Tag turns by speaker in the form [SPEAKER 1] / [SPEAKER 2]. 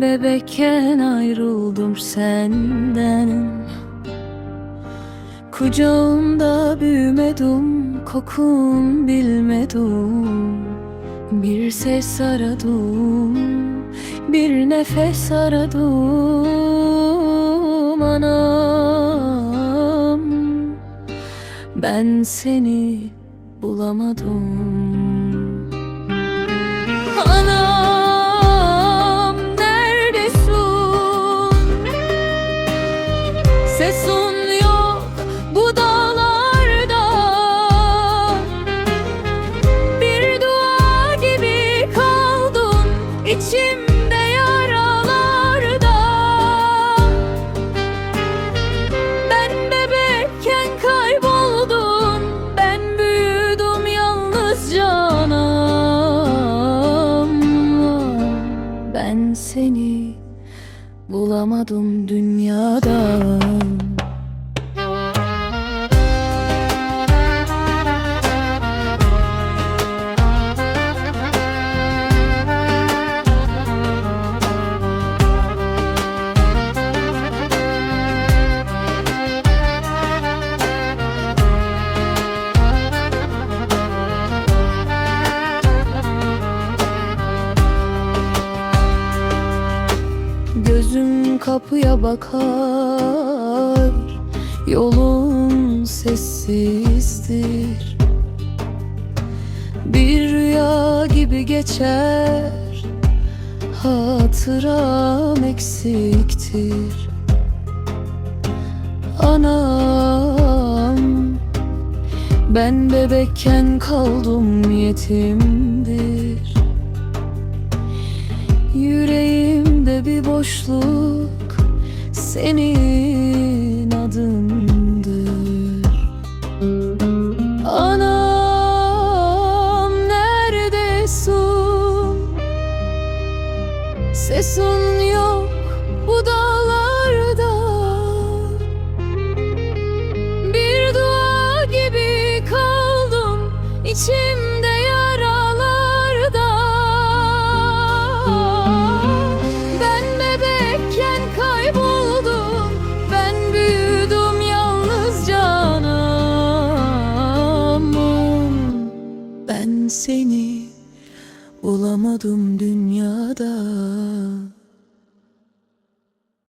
[SPEAKER 1] bebekken ayrıldım senden. Kucağımda büyümedim, kokun bilmedim Bir ses aradım, bir nefes aradım. Anam Ben seni bulamadım Sesin yok bu dağlarda. Bir dua gibi kaldın içimde yaralarda. Ben bebekken kayboldum Ben büyüdüm yalnızca anam Ben seni bulamadım dünyada kapıya bakar Yolun sessizdir. Bir rüya gibi geçer Hatıram eksiktir. Anam Ben bebekken kaldım yetimdir. Yüreğimde bir boşluk senin seni bulamadım dünyada